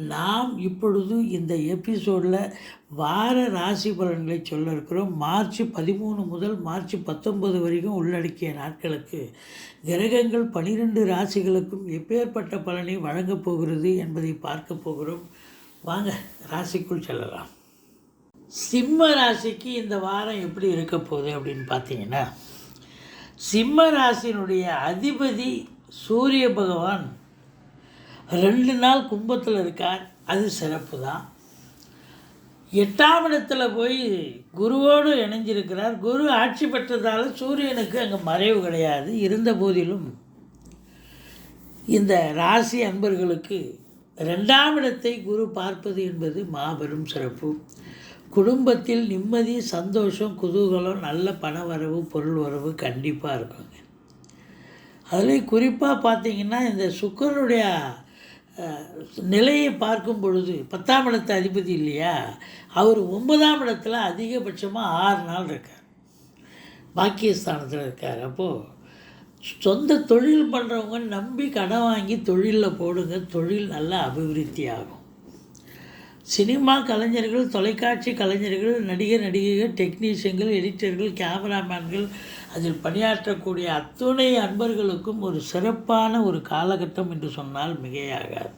நாம் இப்பொழுது இந்த எபிசோடில் வார ராசி பலன்களை சொல்ல இருக்கிறோம். மார்ச் பதிமூணு முதல் மார்ச் பத்தொன்பது வரைக்கும் உள்ளடக்கிய நாட்களுக்கு கிரகங்கள் பனிரெண்டு ராசிகளுக்கும் எப்பேற்பட்ட பலனை வழங்கப் போகிறது என்பதை பார்க்க போகிறோம். வாங்க ராசிக்குள் செல்லலாம். சிம்ம ராசிக்கு இந்த வாரம் எப்படி இருக்க போகுது அப்படின்னு பார்த்தீங்கன்னா சிம்ம ராசியினுடைய அதிபதி சூரிய பகவான் ரெண்டு நாள் கும்பத்தில் இருக்கார். அது சிறப்பு தான் எட்டாம் இடத்துல போய் குருவோடு இணைஞ்சிருக்கிறார். குரு ஆட்சி பெற்றதால் சூரியனுக்கு அங்கே மறைவு கிடையாது. இருந்த போதிலும் இந்த ராசி அன்பர்களுக்கு ரெண்டாம் இடத்தை குரு பார்ப்பது என்பது மாபெரும் சிறப்பு. குடும்பத்தில் நிம்மதி சந்தோஷம் குதூகலம் நல்ல பண வரவு பொருள் வரவு கண்டிப்பாக இருக்குங்க அதுலேயும் குறிப்பாக பார்த்தீங்கன்னா இந்த சுக்கரனுடைய நிலையை பார்க்கும் பொழுது பத்தாம் இடத்து அதிபதி இல்லையா? அவர் ஒன்பதாம் இடத்துல அதிகபட்சமாக ஆறு நாள் இருக்கார். பாக்கியஸ்தானத்தில் இருக்கார். அப்போது சொந்த தொழில் பண்ணுறவங்க நம்பி கடன் வாங்கி தொழிலில் போடுங்க. தொழில் நல்லா அபிவிருத்தி ஆகும் சினிமா கலைஞர்கள் தொலைக்காட்சி கலைஞர்கள் நடிகர் நடிகைகள் டெக்னீஷியன்கள் எடிட்டர்கள் கேமராமேன்கள் அதில் பணியாற்றக்கூடிய அத்துணை அன்பர்களுக்கும் ஒரு சிறப்பான ஒரு காலகட்டம் என்று சொன்னால் மிகையாகாது.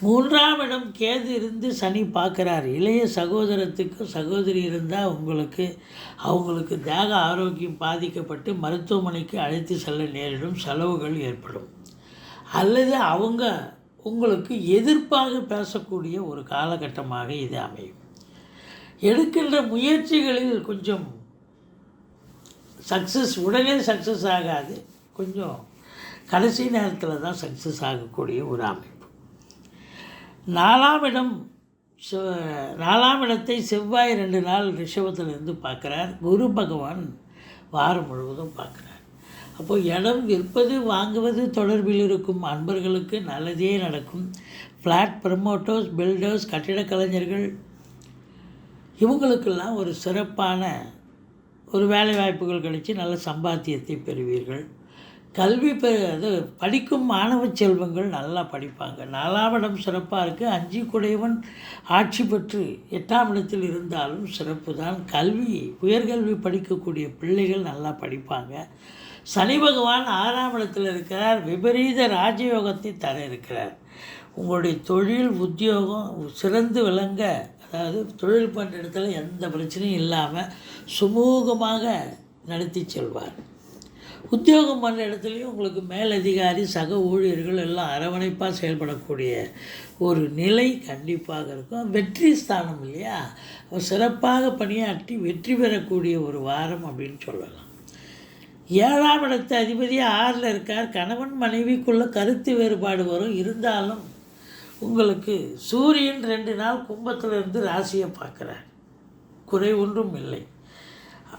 மூன்றாம் இடம் கேது இருந்து சனி பார்க்குறார். இளைய சகோதரத்துக்கு சகோதரி இருந்தால் உங்களுக்கு அவங்களுக்கு தேக ஆரோக்கியம் பாதிக்கப்பட்டு மருத்துவமனைக்கு அழைத்து செல்ல நேரிடும் செலவுகள் ஏற்படும். அல்லது அவங்க உங்களுக்கு எதிர்ப்பாக பேசக்கூடிய ஒரு காலகட்டமாக இது அமையும். எடுக்கின்ற முயற்சிகளில் கொஞ்சம் சக்ஸஸ் உடனே சக்ஸஸ் ஆகாது. கொஞ்சம் கடைசி நேரத்தில் தான் சக்ஸஸ் ஆகக்கூடிய ஒரு அமைப்பு. நாலாம் இடம் நாலாம் இடத்தை செவ்வாய் ரெண்டு நாள் ரிஷபத்திலிருந்து பார்க்குறார். குரு பகவான் வாரம் முழுவதும் பார்க்குறார். அப்போது இடம் விற்பது வாங்குவது தொடர்பில் இருக்கும் அன்பர்களுக்கு நல்லதே நடக்கும். ஃப்ளாட் ப்ரமோட்டர்ஸ் பில்டர்ஸ் கட்டிடக் கலைஞர்கள் இவங்களுக்கெல்லாம் ஒரு சிறப்பான ஒரு வேலை வாய்ப்புகள் கிடைச்சி நல்ல சம்பாத்தியத்தை பெறுவீர்கள். கல்வி பெ அது படிக்கும் மாணவ செல்வங்கள் நல்லா படிப்பாங்க. நாலாம் இடம் சிறப்பாக இருக்குது அஞ்சு குடையவன் ஆட்சி பெற்று எட்டாம் இடத்தில் இருந்தாலும் சிறப்பு தான் கல்வி உயர்கல்வி படிக்கக்கூடிய பிள்ளைகள் நல்லா படிப்பாங்க. சனி பகவான் ஆறாம் இடத்தில் இருக்கிறார் விபரீத ராஜயோகத்தை தர இருக்கிறார். உங்களுடைய தொழில் உத்தியோகம் சிறந்து விளங்க அதாவது தொழில் பண்ணுற இடத்துல எந்த பிரச்சனையும் இல்லாமல் சுமூகமாக நடத்தி செல்வார். உத்தியோகம் பண்ணுற இடத்துலையும் உங்களுக்கு மேலதிகாரி சக ஊழியர்கள் எல்லாம் அரவணைப்பாக செயல்படக்கூடிய ஒரு நிலை கண்டிப்பாக இருக்கும். வெற்றி ஸ்தானம் இல்லையா? சிறப்பாக பணியாற்றி வெற்றி பெறக்கூடிய ஒரு வாரம் அப்படின்னு சொல்லலாம். ஏழாம் இடத்து அதிபதி ஆறில் இருக்கார். கணவன் மனைவிக்குள்ள கருத்து வேறுபாடு வரும். இருந்தாலும் உங்களுக்கு சூரியன் ரெண்டு நாள் கும்பத்தில் இருந்து ராசியை பார்க்குறார். குறை ஒன்றும் இல்லை.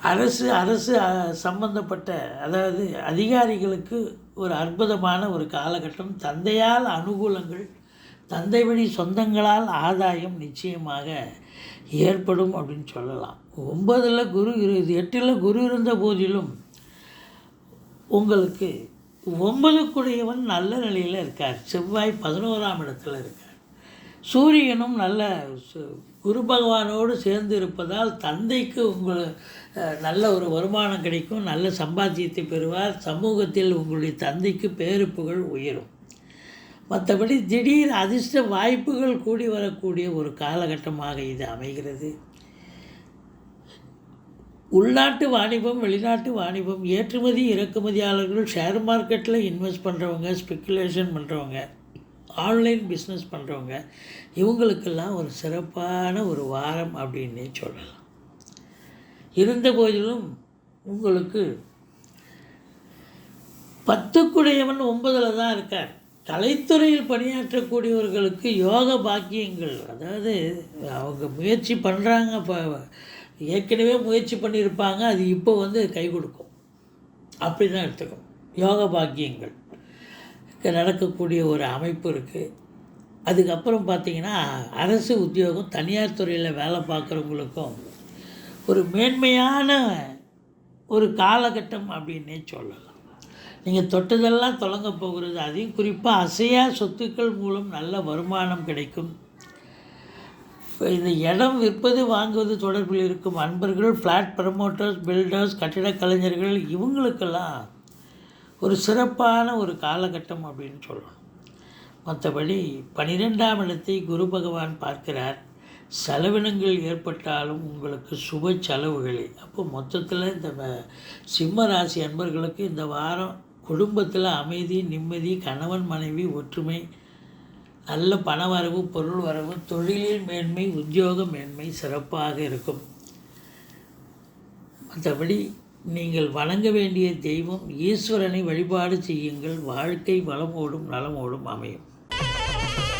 அரசு அரசு சம்பந்தப்பட்ட அதாவது அதிகாரிகளுக்கு ஒரு அற்புதமான ஒரு காலகட்டம். தந்தையால் அனுகூலங்கள் தந்தை வழி சொந்தங்களால் ஆதாயம் நிச்சயமாக ஏற்படும் அப்படின்னு சொல்லலாம். ஒன்பதில் குரு இரு எட்டில் குரு இருந்த போதிலும் உங்களுக்கு ஒன்பதுக்குடையவன் நல்ல நிலையில் இருக்கார். செவ்வாய் பதினோராம் இடத்துல இருக்கார். சூரியனும் நல்ல சு- குரு பகவானோடு சேர்ந்து இருப்பதால் தந்தைக்கு உங்கள் நல்ல ஒரு வருமானம் கிடைக்கும் நல்ல சம்பாத்தியத்தை பெறுவார். சமூகத்தில் உங்களுடைய தந்தைக்கு பேரு புகழ் உயரும். மற்றபடி திடீர் அதிர்ஷ்ட வாய்ப்புகள் கூடி வரக்கூடிய ஒரு காலகட்டமாக இது அமைகிறது. உள்நாட்டு வாணிபம் வெளிநாட்டு வாணிபம் ஏற்றுமதி இறக்குமதியாளர்கள் ஷேர் மார்க்கெட்டில் இன்வெஸ்ட் பண்ணுறவங்க ஸ்பெக்குலேஷன் பண்ணுறவங்க ஆன்லைன் பிஸ்னஸ் பண்ணுறவங்க இவங்களுக்கெல்லாம் ஒரு சிறப்பான ஒரு வாரம் அப்படின்னே சொல்லலாம். இருந்த போதிலும் உங்களுக்கு பத்துக்குடையவன் ஒன்பதில் தான் இருக்கார். கலைத்துறையில் பணியாற்றக்கூடியவர்களுக்கு யோக பாக்கியங்கள் அதாவது அவங்க முயற்சி பண்ணுறாங்க இப்போ ஏற்கனவே முயற்சி பண்ணியிருப்பாங்க அது இப்போ வந்து கை கொடுக்கும். அப்படி தான் எடுத்துக்கணும் யோக பாக்கியங்கள். நடக்கக்கூடிய ஒரு அமைப்பு இருக்குது அதுக்கப்புறம் பார்த்திங்கன்னா அரசு உத்தியோகம் தனியார் துறையில் வேலை பார்க்குறவங்களுக்கும் ஒரு மேன்மையான ஒரு காலகட்டம் அப்படின்னே சொல்லலாம். நீங்கள் தொட்டதெல்லாம் தொடங்க போகிறது அதையும் குறிப்பாக அசையா சொத்துக்கள் மூலம் நல்ல வருமானம் கிடைக்கும். இந்த இடம் விற்பது வாங்குவது தொடர்பில் இருக்கும் அன்பர்கள் ஃப்ளாட் ப்ரமோட்டர்ஸ் பில்டர்ஸ் கட்டிடக் கலைஞர்கள் இவங்களுக்கெல்லாம் ஒரு சிறப்பான ஒரு காலகட்டம் அப்படின்னு சொல்லணும் மற்றபடி பனிரெண்டாம் இடத்தை குரு பகவான் பார்க்கிறார். செலவினங்கள் ஏற்பட்டாலும் உங்களுக்கு சுப செலவுகளே. அப்போ மொத்தத்தில் இந்த சிம்ம ராசி அன்பர்களுக்கு இந்த வாரம் குடும்பத்தில் அமைதி நிம்மதி கணவன் மனைவி ஒற்றுமை நல்ல பண வரவு பொருள் வரவு தொழிலில் மேன்மை உத்தியோக மேன்மை சிறப்பாக இருக்கும். மற்றபடி நீங்கள் வணங்க வேண்டிய தெய்வம் ஈஸ்வரனை வழிபாடு செய்யுங்கள். வாழ்க்கை வளமோடும் நலமோடும் அமையும்.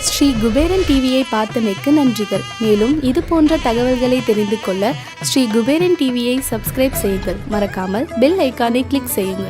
ஸ்ரீ குபேரன் டிவியை பார்த்தமைக்கு நன்றிகள். மேலும் இது போன்ற தகவல்களை தெரிந்து கொள்ள ஸ்ரீ குபேரன் டிவியை சப்ஸ்கிரைப் செய்யுங்கள். மறக்காமல் பெல் ஐக்கானை கிளிக் செய்யுங்கள்.